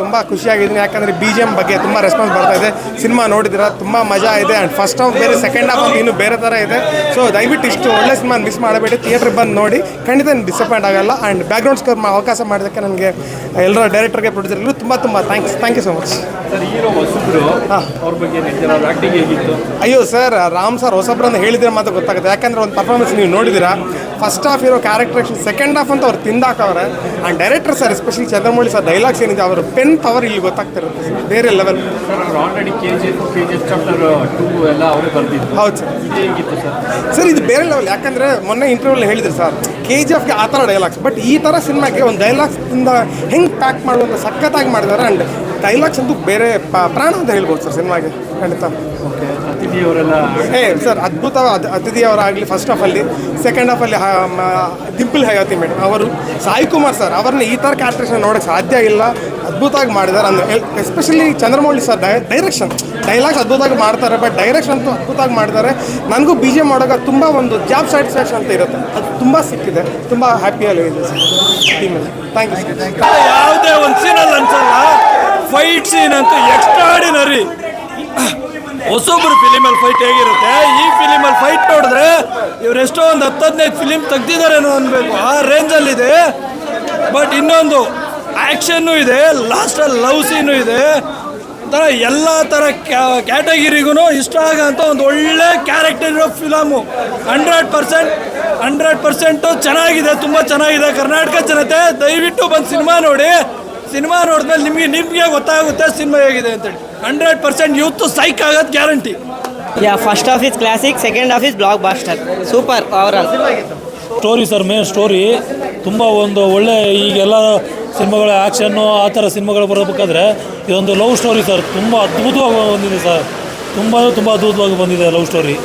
ತುಂಬ ಖುಷಿಯಾಗಿದ್ದೀನಿ. ಯಾಕಂದರೆ B G M ಬಗ್ಗೆ ತುಂಬ ರೆಸ್ಪಾನ್ಸ್ ಬರ್ತಾ ಇದೆ. ಸಿನಿಮಾ ನೋಡಿದಿರ ತುಂಬ ಮಜಾ ಇದೆ. ಆ್ಯಂಡ್ ಫಸ್ಟ್ ಹಾಫ್ ಬೇರೆ ಸೆಕೆಂಡ್ ಹಾಫ್ ಇನ್ನು ಬೇರೆ ಥರ ಇದೆ. ಸೊ ದಯವಿಟ್ಟು ಇಷ್ಟು ಒಳ್ಳೆ ಸಿನಿಮಾ ಮಿಸ್ ಮಾಡಬೇಡಿ. ಥಿಯೇಟ್ರಿಗೆ ಬಂದು ನೋಡಿ. ಖಂಡಿತ ಡಿಸಪಾಯಿಂಟ್ ಆಗಲ್ಲ. ಆ್ಯಂಡ್ ಬ್ಯಾಕ್ಗ್ರೌಂಡ್ ಸ್ಕೋರ್ ಅವಕಾಶ ಮಾಡೋದಕ್ಕೆ ನನಗೆ ಎಲ್ಲರ ಡೈರೆಕ್ಟರ್ಗೆ ಪ್ರೊಡ್ಯೂಸರ್ಗಳು ತುಂಬ ತುಂಬ thanks thank you so much ಅಯ್ಯೋ ಸರ್ ರಾಮ್ ಸರ್ ಹೊಸಬ್ರನ್ನ ಹೇಳಿದ್ರೆ ಮಾತ್ರ ಗೊತ್ತಾಗುತ್ತೆ. ಯಾಕಂದ್ರೆ ಒಂದು ಪರ್ಫಾರ್ಮೆನ್ಸ್ ನೀವು ನೋಡಿದಿರಾ ಫಸ್ಟ್ ಹಾಫ್ ಇರೋ ಕ್ಯಾರೆಕ್ಟರ್ ಸೆಕೆಂಡ್ ಹಾಫ್ ಅಂತ ಅವ್ರು ತಿಂದಾಕವ್ರೆ. And director sir especially Chandramouli sir dialogues ಏನಿದೆ ಅವರ ಪೆನ್ ಪವರ್ ಇಲ್ಲಿ ಗೊತ್ತಾಗ್ತಿರುತ್ತೆ. ಬೇರೆ level already K G K G chapter two ಎಲ್ಲ ಅವರೇ ಹೌದು ಸರ್. ಹೇಗಿತ್ತು ಸರ್? ಸರ್ ಇದು ಬೇರೆ ಲೆವೆಲ್ ಯಾಕಂದರೆ ಮೊನ್ನೆ ಇಂಟರ್ವ್ಯೂಲ್ ಹೇಳಿದ್ರು ಸರ್ ಕೆ ಜಿ ಎಫ್ಗೆ ಆ ಥರ ಡೈಲಾಗ್ಸ್ ಬಟ್ ಈ ಥರ ಸಿನಿಮಾಗೆ ಒಂದು ಡೈಲಾಗ್ಸ್ ಇಂದ ಹೆಂಗೆ ಪ್ಯಾಕ್ ಮಾಡುವಂಥ ಸಖತ್ತಾಗಿ ಮಾಡಿದ್ದಾರೆ ಆ್ಯಂಡ್ ಡೈಲಾಗ್ಸ್ ಅಂತೂ ಬೇರೆ ಪ್ರಾಣ ಅಂತ ಹೇಳ್ಬೋದು ಸರ್ ಸಿನಿಮಾಗೆ ಖಂಡಿತ. ಓಕೆ ಅತಿಥಿ ಅವರೆಲ್ಲ ಏ ಸರ್ ಅದ್ಭುತ ಅತಿಥಿಯವರಾಗಲಿ ಫಸ್ಟ್ ಆಫ್ ಅಲ್ಲಿ ಸೆಕೆಂಡ್ ಆಫ್ ಅಲ್ಲಿ ದಿಂಪಲ್ ಹಯಾತಿ ಮೇಡಮ್ ಅವರು ಸಾಯಿ ಕುಮಾರ್ ಸರ್ ಅವ್ರನ್ನ ಈ ಥರ ಕ್ಯಾರೆಕ್ಟರ್ಸ್ ನೋಡೋಕ್ಕೆ ಸಾಧ್ಯ ಇಲ್ಲ. ಅದ್ಭುತವಾಗಿ ಮಾಡಿದ್ದಾರೆ ಅಂದರೆ especially Chandramouli sir direction dialogues ಅದ್ಭುತವಾಗಿ ಮಾಡ್ತಾರೆ ಬಟ್ ಡೈರೆಕ್ಷನ್ ಅಂತೂ ಅದ್ಭುತವಾಗಿ ಮಾಡಿದ್ದಾರೆ. ನನಗೂ ಬಿ ಜೆ ಮಾಡೋಕೆ ತುಂಬ ಒಂದು ಜಾಬ್ ಸ್ಯಾಟಿಸ್ಫ್ಯಾಕ್ಷನ್ ಅಂತ ಇರುತ್ತೆ. ಅದು ತುಂಬ ಸಿಕ್ಕಿದೆ. ತುಂಬ ಹ್ಯಾಪಿಯಾಗಿ ಇದೆ ಸರ್ ಟೀಮಲ್ಲಿ ಥ್ಯಾಂಕ್ ಯು ಸರ್ ಯಾವುದೇ ಒಂದು ಸೀನಲ್ಲಿ ಅನ್ಸಲ್ಲ. ಫೈಟ್ ಸೀನ್ ಅಂತೂ ಎಕ್ಸ್ಟ್ರಾಡಿನರಿ ಹೊಸೊಬ್ರು ಫಿಲಿಮಲ್ಲಿ ಫೈಟ್ ಹೇಗಿರುತ್ತೆ? ಈ ಫಿಲಿಮಲ್ಲಿ ಫೈಟ್ ನೋಡಿದ್ರೆ ಇವ್ರು ಎಷ್ಟೋ ಒಂದು ಹತ್ತು ಫಿಲಿಮ್ ತೆಗ್ದಿದ್ದಾರೇನೋ ಅನ್ಬೇಕು. ಆ ರೇಂಜಲ್ಲಿದೆ ಬಟ್ ಇನ್ನೊಂದು ಆ್ಯಕ್ಷನ್ನು ಇದೆ ಲಾಸ್ಟಲ್ಲಿ ಲವ್ ಸೀನು ಇದೆ. ಒಂಥರ ಎಲ್ಲ ಥರ ಕ್ಯಾಟಗಿರಿಗೂ ಇಷ್ಟ ಆಗೋಂಥ ಒಂದು ಒಳ್ಳೆ ಕ್ಯಾರೆಕ್ಟರ್ ಇರೋ film hundred percent hundred percent ಚೆನ್ನಾಗಿದೆ, ತುಂಬ ಚೆನ್ನಾಗಿದೆ. ಕರ್ನಾಟಕ ಜನತೆ, ದಯವಿಟ್ಟು ಬಂದು ಸಿನಿಮಾ ನೋಡಿ. ಸಿನಿಮಾ ನೋಡಿದ್ಮೇಲೆ ನಿಮಗೆ ನಿಮಗೆ ಗೊತ್ತಾಗುತ್ತೆ ಸಿನಿಮಾ ಹೇಗಿದೆ ಅಂತೇಳಿ ಹಂಡ್ರೆಡ್ ಪರ್ಸೆಂಟ್ ಯೂತ್ ಸೈಕ್ ಆಗೋದು guarantee. Yeah first half classic second half blockbuster super overall. Story sir main story ತುಂಬ ಒಂದು ಒಳ್ಳೆ ಈಗೆಲ್ಲ ಸಿನಿಮಾಗಳ ಆ್ಯಕ್ಷನ್ನು ಆ ಥರ ಸಿನಿಮಾಗಳು ಬರಬೇಕಾದ್ರೆ ಇದೊಂದು ಲವ್ ಸ್ಟೋರಿ ಸರ್ ತುಂಬ ಅದ್ಭುತವಾಗಿ ಬಂದಿದೆ ಸರ್ ತುಂಬ ತುಂಬ ಅದ್ಭುತವಾಗಿ ಬಂದಿದೆ ಲವ್ ಸ್ಟೋರಿ